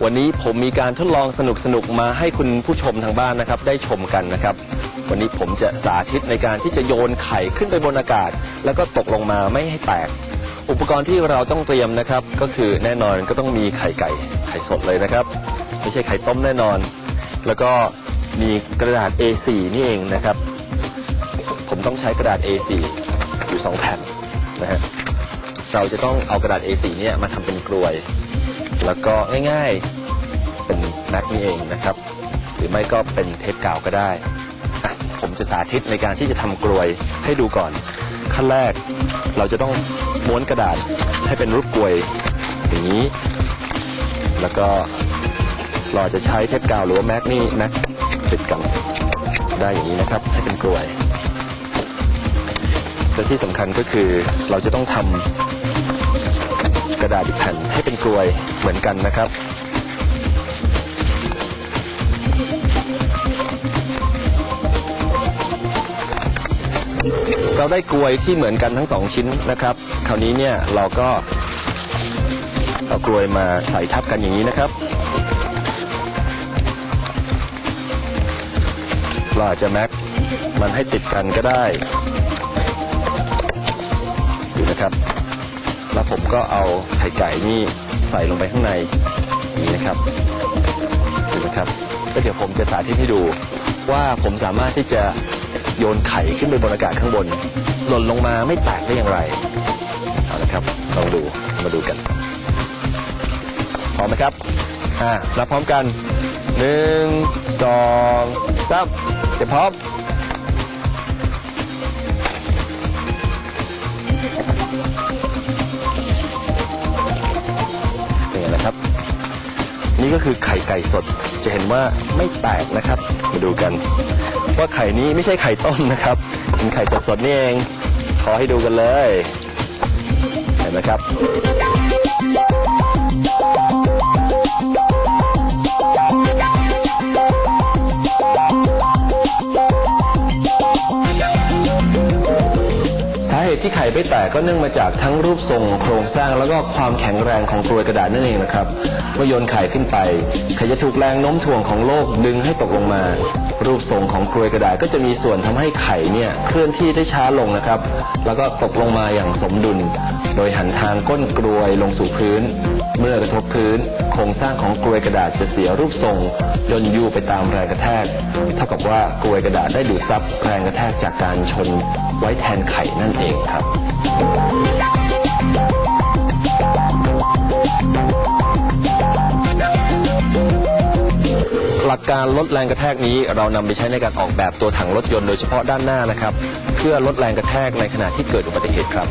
วันนี้ผมมีการทดลองสนุกๆมาให้คุณผู้ชมทางบ้านนะครับ ได้ชมกันนะครับ วันนี้ผมจะสาธิตในการที่จะโยนไข่ขึ้นไปบนอากาศ แล้วก็ตกลงมาไม่ให้แตก อุปกรณ์ที่เราต้องเตรียมนะครับ ก็คือแน่นอนก็ต้องมีไข่ไก่ไข่สดเลยนะครับ ไม่ใช่ไข่ต้มแน่นอน แล้วก็มีกระดาษ A4 นี่เองนะครับ ผมต้องใช้กระดาษ A4 อยู่สองแผ่นนะฮะเราจะต้องเอากระดาษ A4 เนี่ยมาทำเป็นกลวย แล้วก็ง่ายๆเป็นแม็กนี่เองนะครับ หรือไม่ก็เป็นเทปกาวก็ได้ ผมจะสาธิตในการที่จะทำกลวยให้ดูก่อน ขั้นแรกเราจะต้องม้วนกระดาษให้เป็นรูปกลวยอย่างนี้ แล้วก็เราจะใช้เทปกาวหรือว่าแม็กนี่แม็กติดกันได้อย่างนี้นะครับ ให้เป็นกลวยและที่สำคัญก็คือเราจะต้องทำ กระดาษอีกแผ่นให้เป็นกลวยเหมือนกันนะครับ เราได้กลวยที่เหมือนกันทั้งสองชิ้นนะครับ คราวนี้เนี่ยเราก็เอากลวยมาใส่ทับกันอย่างนี้นะครับเราอาจจะแม็กมันให้ติดกันก็ได้ดูนะครับ แล้วผมก็เอาไข่ไก่นี่ใส่ลงไปข้างในนี่นะครับดูนะครับแล้วเดี๋ยวผมจะสาธิตให้ดู ว่าผมสามารถที่จะโยนไข่ขึ้นไปบนอากาศข้างบน หล่นลงมาไม่แตกได้อย่างไรเอาละครับลองดูมาดูกันพร้อมไหมครับอ่ารับพร้อมกันหนึ่งสองสามเดี๋ยวพร้อม นี่ก็คือไข่ไก่สด จะเห็นว่าไม่แตกนะครับ มาดูกัน ว่าไข่นี้ไม่ใช่ไข่ต้มนะครับ เป็นไข่สดๆนี่เอง ขอให้ดูกันเลย เห็นไหมครับ ตุที่ไข่ไม่แตกก็เนื่องมาจากทั้งรูปทรงโครงสร้างแล้วก็ความแข็งแรงของกรวยกระดาษนั่นเองนะครับเมื่อโยนไข่ขึ้นไปไข่จะถูกแรงโน้มถ่วงของโลกดึงให้ตกลงมา รูปทรงของกรวยกระดาษก็จะมีส่วนทำให้ไข่เนี่ยเคลื่อนที่ได้ช้าลงนะครับ แล้วก็ตกลงมาอย่างสมดุล โดยหันทางก้นกรวยลงสู่พื้น เมื่อกระทบพื้น โครงสร้างของกรวยกระดาษจะเสียรูปทรงย่นยู่ไปตามแรงกระแทก เท่ากับว่ากรวยกระดาษได้ดูดซับแรงกระแทกจากการชนไว้แทนไข่นั่นเองครับหลักการลดแรงกระแทกนี้เรานำไปใช้ในการออกแบบตัวถังรถยนต์โดยเฉพาะด้านหน้านะครับ เพื่อลดแรงกระแทกในขณะที่เกิดอุบัติเหตุครับ